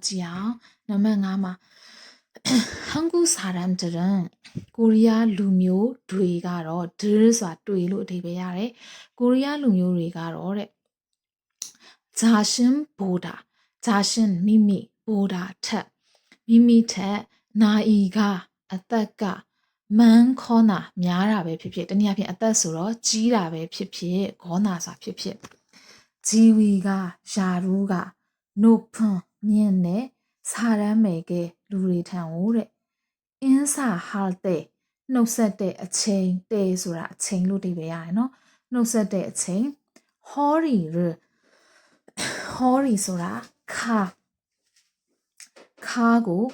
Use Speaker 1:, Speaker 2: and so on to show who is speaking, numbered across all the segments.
Speaker 1: လောက်ကြည့်အောင်နံပါတ်9မှာဟန်ကူစာရမ်တရန်ကိုရီးယားလူမျိုးတွေကတော့ဒရဆိုတာတွေ့လို့အဓိပ္ပာယ်ရတယ်ကိုရီးယားလူမျိုးတွေကတော့တဲ့ဂျာရှင်ဘိုဒါဂျာရှင်မိမိဘိုဒါထက်မိမိထက်နာအီကအသက်ကမန်ခေါနာများတာပဲဖြစ်ဖြစ်တနည်းအားဖြင့်အသက်ဆိုတော့ကြီးတာပဲဖြစ်ဖြစ်ခေါနာစာဖြစ်ဖြစ်ဂျီဝီကယာရူးကနိုဖွန် မြင့်နဲ့စာရမ်းမယ်ကလူတွေထံဟိုတဲ့အင်းစာဟာတဲ့နှုတ်ဆက်တဲ့အချိန်တဲဆိုတာအချိန်လို့ဒီပဲရတယ်နော်နှုတ်ဆက်တဲ့အချိန်ဟောရီရဟောရီဆိုတာခါခါကို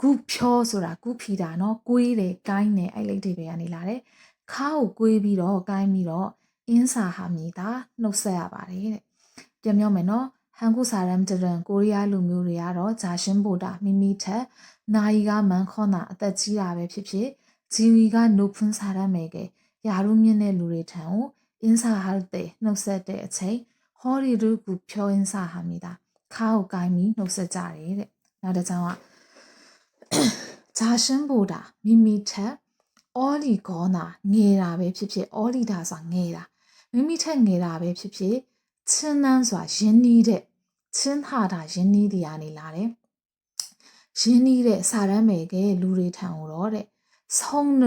Speaker 1: ဂုဖြောဆိုတာဂုဖီတာနော်ကွေးတယ်ကိုင်းတယ်အဲ့လိတ်တွေပဲကနေလာတယ်ခါကိုကွေးပြီးတော့ကိုင်းပြီးတော့အင်းစာဟာမြည်တာနှုတ်ဆက်ရပါတယ်တဲ့ပြန်ပြောမယ်နော် ဟန်ကုစာရမ်တရန်ကိုရီးယားလူမျိုးတွေကတော့ဂျာရှင်းဘိုတာမိမိထက်နာယီကမန်ခွန်နာအသက်ကြီးတာပဲဖြစ်ဖြစ်ဂျီဝီကနိုဖွန်းစာရမ်မယ်ကယာရုမြင့်တဲ့လူတွေထံကိုအင်းစာဟာတဲ့နှုတ်ဆက်တဲ့အချိန်ဟောရီရူကူဖြောအင်းစာဟာမြည်တာခါကိုကိုင်းပြီးနှုတ်ဆက်ကြတယ်တဲ့နောက်တစ်ကြောင်းကဂျာရှင်းဘိုတာမိမိထက်အော်လီကောနာငေတာပဲဖြစ်ဖြစ်အော်လီတာဆိုတာငေတာမိမိထက်ငေတာပဲဖြစ်ဖြစ် ချင်းနန်းဆိုတာရင်းနှီးတဲ့ချင်းဟာတာရင်းနှီးတရားနေလာတယ်ရင်းနှီးတဲ့စာရမ်းမယ်ကလူတွေထံတော့တဲ့ဆုံးန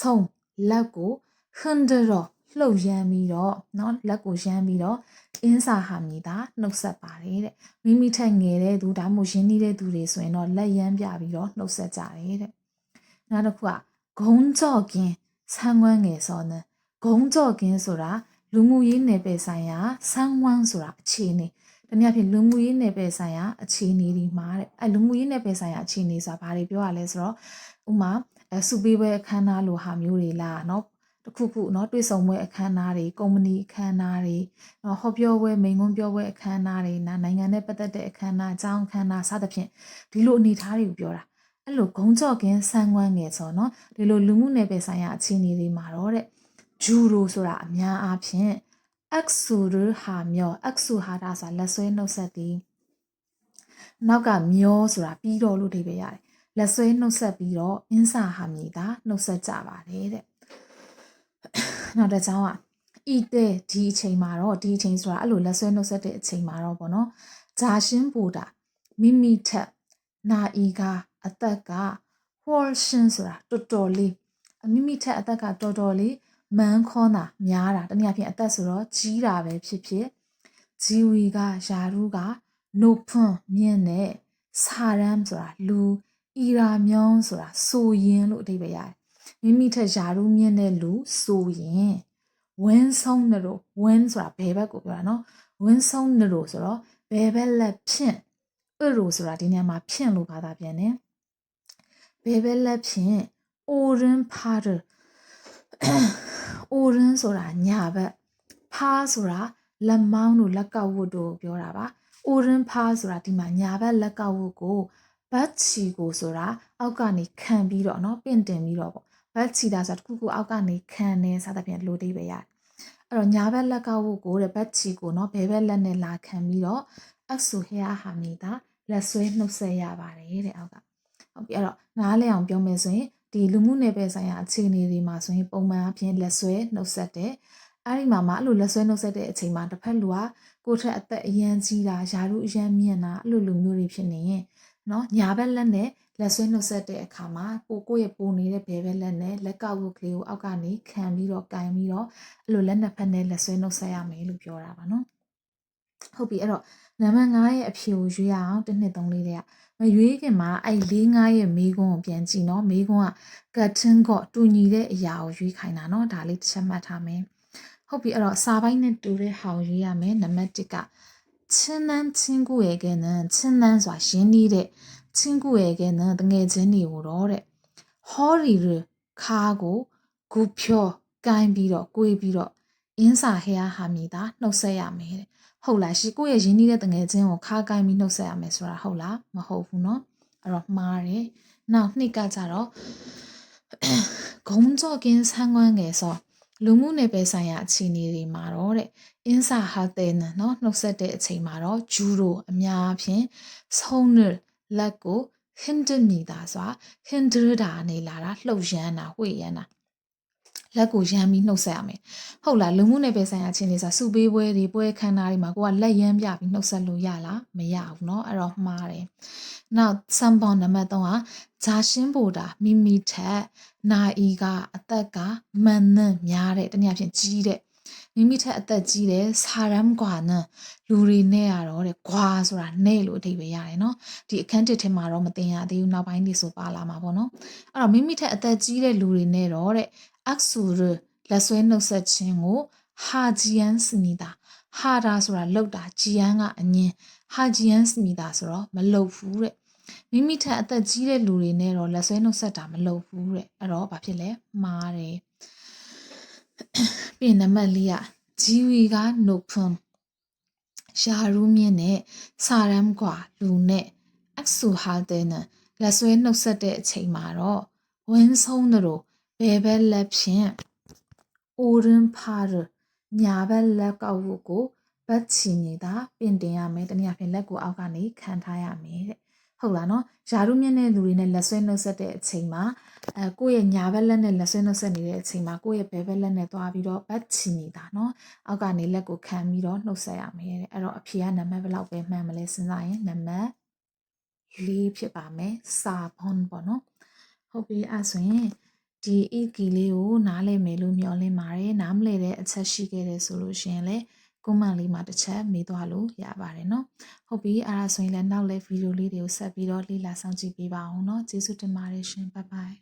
Speaker 1: ဆုံးလက်ကိုဟန်ဒရောလှုပ်ရမ်းပြီးတော့เนาะလက်ကိုရမ်းပြီးတော့အင်းစာဟာမြည်တာနှုတ်ဆက်ပါတယ်တဲ့မိမိထက်ငယ်တဲ့သူဒါမှမဟုတ်ရင်းနှီးတဲ့သူတွေဆိုရင်တော့လက်ရမ်းပြပြီးတော့နှုတ်ဆက်ကြတယ်တဲ့နောက်တစ်ခုကဂုံကြော့ကင်းဆန်းဝမ်းငယ်စောနေဂုံကြော့ကင်းဆိုတာ လူမှုရေးနယ်ပယ်ဆိုင်ရာဆန်းဝမ်းဆိုတာအခြေအနေတနည်းအားဖြင့်လူမှုရေးနယ်ပယ်ဆိုင်ရာအခြေအနေဒီမှာတဲ့အဲလူမှုရေးနယ်ပယ်ဆိုင်ရာအခြေအနေဆိုတာဘာတွေပြောရလဲဆိုတော့ဥမာအဲစုပေးပွဲအခမ်းအနားလိုဟာမျိုးတွေလားเนาะတခုခုเนาะတွေ့ဆုံပွဲအခမ်းအနားတွေကုမ္ပဏီအခမ်းအနားတွေเนาะဟောပြောပွဲမိန်ကွန်းပြောပွဲအခမ်းအနားတွေနာနိုင်ငံနဲ့ပတ်သက်တဲ့အခမ်းအနားအကြောင်းအခမ်းအနားစသဖြင့်ဒီလိုအနေအထားတွေကိုပြောတာအဲ့လိုဂုံကြော့ကင်းဆန်းကွမ်းငယ်ဆိုเนาะဒီလိုလူမှုနယ်ပယ်ဆိုင်ရာအခြေအနေတွေမှာတော့တဲ့ ဂျူရိုဆိုတာအများအားဖြင့် x ဆိုရဟာမျော x ဆိုဟာဒါဆိုတာလက်ဆွဲနှုတ်ဆက်သည်နောက်ကမျောဆိုတာပြီးတော့လို့ဒီပဲရတယ်လက်ဆွဲနှုတ်ဆက်ပြီးတော့အင်းစာဟာမြည်တာနှုတ်ဆက်ကြပါတယ်တဲ့နောက်တစ်ကြောင်းကဤတဲ့ဒီအချိန်မှာတော့ဒီအချိန်ဆိုတာအဲ့လိုလက်ဆွဲနှုတ်ဆက်တဲ့အချိန်မှာတော့ပေါ့နော်ဂျာရှင်းပူတာမိမိထက်နာဤကအသက်က portion ဆိုတာတော်တော်လေးမိမိထက်အသက်ကတော်တော်လေး မန်းခေါနာများတာတနည်းအားဖြင့်အသက်ဆိုတော့ကြီးတာပဲဖြစ်ဖြစ်ဂျီဝီကယာရုကနိုဖွန်မြင့်နဲ့စာရမ်ဆိုတာလူအီရာမြောင်းဆိုတာဆိုရင်လို့အဓိပ္ပာယ်ရတယ်မိမိထက်ယာရုမြင့်တဲ့လူဆိုရင်ဝင်းဆုံးနလို့ဝင်းဆိုတာဘယ်ဘက်ကိုပြောတာနော်ဝင်းဆုံးနလို့ဆိုတော့ဘယ်ဘက်လက်ဖြင့်အရိုဆိုတာဒီနေရာမှာဖြင့်လို့ဘာသာပြန်တယ်ဘယ်ဘက်လက်ဖြင့်အိုရင်ဖာဒ အိုရင်ဆိုတာညာဘက်ဖားဆိုတာလက်မောင်းတို့လက်ကောက်ဝတ်တို့ပြောတာပါအိုရင်ဖားဆိုတာဒီမှာညာဘက်လက်ကောက်ဝတ်ကိုဘတ်ချီကိုဆိုတာအောက်ကနေခံပြီးတော့เนาะပင့်တင်ပြီးတော့ပေါ့ဘတ်ချီတာဆိုတာတခုခုအောက်ကနေခံနေစသဖြင့်လိုသေးပဲရတယ်အဲ့တော့ညာဘက်လက်ကောက်ဝတ်ကိုတဲ့ဘတ်ချီကိုเนาะဘယ်ဘက်လက်နဲ့လာခံပြီးတော့အဆူဟဲဟာမီတာလက်ဆွဲနှုတ်ဆက်ရပါတယ်တဲ့အောက်ကဟုတ်ပြီအဲ့တော့နားလည်အောင်ပြောမယ်ဆိုရင် ဒီလူမှုနယ်ပယ်ဆိုင်ရာအခြေအနေတွေမှာဆိုရင်ပုံမှန်အဖြစ်လက်ဆွဲနှုတ်ဆက်တယ်အဲ့ဒီမှာမှအဲ့လိုလက်ဆွဲနှုတ်ဆက်တဲ့အချိန်မှာတစ်ဖက်လူကကိုယ့်ထက်အသက်အရန်ကြီးတာယာရုအရန်မြင့်တာအဲ့လိုလူမျိုးတွေဖြစ်နေရင်နော်ညာဘက်လက်နဲ့လက်ဆွဲနှုတ်ဆက်တဲ့အခါမှာကိုကိုရဲ့ပုံနေတဲ့ဘဲဘက်လက်နဲ့လက်ကောက်ဝတ်ကလေးကိုအောက်ကနေခံပြီးတော့ကင်ပြီးတော့အဲ့လိုလက်နှစ်ဖက်နဲ့လက်ဆွဲနှုတ်ဆက်ရမယ်လို့ပြောတာပါနော် ဟုတ်ပြီအဲ့တော့နံပါတ်5ရဲ့အဖြေကိုရွေးရအောင်တစ်နှစ်သုံးလေးတဲ့မရွေးခင်မှာအဲ့၄၅ရဲ့မေးခွန်းကိုပြန်ကြည့်နော်မေးခွန်းကကတ်ထင်းကော့တူညီတဲ့အရာကိုရွေးခိုင်းတာနော်ဒါလေးတစ်ချက်မှတ်ထားမယ်ဟုတ်ပြီအဲ့တော့စာပိုင်းနဲ့တူတဲ့ဟာကိုရွေးရမယ်နံပါတ်1ကချင်းနန်းချင်းကူရဲ့ကဲနန်းချင်းနန်းဆိုတာရင်းနှီးတဲ့ချင်းကူရဲ့ကဲနန်းတငယ်ချင်းတွေကိုတော့တဲ့ဟောရီရခါကိုဂူဖြောကိုင်းပြီးတော့ကိုေးပြီးတော့အင်းစာဟဲဟာမီတာနှုတ်ဆက်ရမယ်တဲ့ ဟုတ်လားရှိကိုယ့်ရဲ့ရင်းနှီးတဲ့တငယ်ချင်းကိုခါကိုင်းပြီးနှုတ်ဆက်ရမယ်ဆိုတာဟုတ်လားမဟုတ်ဘူးเนาะအဲ့တော့မှားတယ်နောက်နှစ်ကကြတော့ဂုံကြော့ကင်းဆန်းကွမ်းငယ်ဆိုလူမှုနယ်ပယ်ဆိုင်ရာအခြေအနေတွေမှာတော့တဲ့အင်းစာဟာတဲ့နော်နှုတ်ဆက်တဲ့အချိန်မှာတော့ဂျူရိုအများဖြင့်ဆုံးန လက်ကို hinder မိတာဆိုတာ hinder တာနေလာတာလှုပ်ရမ်းတာဝှေ့ရမ်းတာ လက်ကိုရမ်းပြီးနှုတ်ဆက်ရမယ်ဟုတ်လားလူမှုနယ်ပယ်ဆိုင်ရာချင်းတွေဆိုတာစုပေးပွဲတွေပွဲခန်းနာတွေမှာကိုကလက်ရမ်းပြပြီးနှုတ်ဆက်လို့ရလားမရဘူးเนาะအဲ့တော့မှားတယ်နောက်စံပေါင်းနံပါတ်3ကဂျာရှင်းပိုတာမိမိထက်နာအီကအသက်ကမန်နဲ့များတဲ့တနည်းအားဖြင့်ကြီးတဲ့မိမိထက်အသက်ကြီးတဲ့စာရမ်ကွာနဲ့လူတွေနဲ့ရတော့တဲ့ကွာဆိုတာနဲ့လို့အဓိပ္ပာယ်ရတယ်เนาะဒီအခန်းတစ်ထဲမှာတော့မတင်ရသေးဘူးနောက်ပိုင်းဒီဆိုပါလာမှာပေါ့နော်အဲ့တော့မိမိထက်အသက်ကြီးတဲ့လူတွေနဲ့တော့တဲ့ axur လက်ဆွဲနှုတ်ဆက်ခြင်းကိုဟာဂျီယန်စမီတာဟာတာဆိုတာလှုပ်တာဂျီယန်ကအငင်းဟာဂျီယန်စမီတာဆိုတော့မလှုပ်ဘူးတဲ့မိမိထက်အသက်ကြီးတဲ့လူတွေနဲ့တော့လက်ဆွဲနှုတ်ဆက်တာမလှုပ်ဘူးတဲ့အဲ့တော့ဘာဖြစ်လဲမှားတယ်ပြီးရင်နံပါတ်၄ကဂျီဝီကနိုဖွန်ရှာရူးမြင့်နဲ့စာရမ်ကွာလူနဲ့အဆူဟာတဲ့နဲ့လက်ဆွဲနှုတ်ဆက်တဲ့အချိန်မှာတော့ဝင်းဆုံးတို့ ဘယ်ဘက်လက်ဖြင့် oren par ညာဘက်လက်ကောက်ဖို့ကိုဘတ်ချီနေတာပြင်တင်ရမယ်တနည်းအားဖြင့်လက်ကိုအောက်ကနေခံထားရမယ်တဲ့ဟုတ်လားနော်ယာရုမြင့်တဲ့လူတွေနဲ့လက်ဆွဲနှုတ်ဆက်တဲ့အချိန်မှာအဲကိုယ့်ရဲ့ညာဘက်လက်နဲ့လက်ဆွဲနှုတ်ဆက်နေတဲ့အချိန်မှာကိုယ့်ရဲ့ဘယ်ဘက်လက်နဲ့သွားပြီးတော့ဘတ်ချီနေတာနော်အောက်ကနေလက်ကိုခံပြီးတော့နှုတ်ဆက်ရမယ်တဲ့အဲ့တော့အဖြေကနံပါတ်ဘယ်လောက်ပဲမှန်မလဲစဉ်းစားရင်နံပါတ်၄ဖြစ်ပါမယ်စာဘွန်ပေါ့နော်ဟုတ်ပြီအဲ့ဆိုရင် ဒီဤကီလေးကိုနားလည်မယ်လို့မျှော်လင့်ပါတယ်နားမလည်တဲ့အချက်ရှိခဲ့တယ်ဆိုလို့ရှင်လေကွန်မန့်လေးမှာတစ်ချက်မေးသွားလို့ရပါတယ်နော်ဟုတ်ပြီအားဆိုရင်လည်းနောက်လည်းဗီဒီယိုလေးတွေကိုဆက်ပြီးတော့လေ့လာဆောင်ကြည့်ပေးပါအောင်နော်ကျေးဇူးတင်ပါတယ်ရှင်ဘိုင်ဘိုင်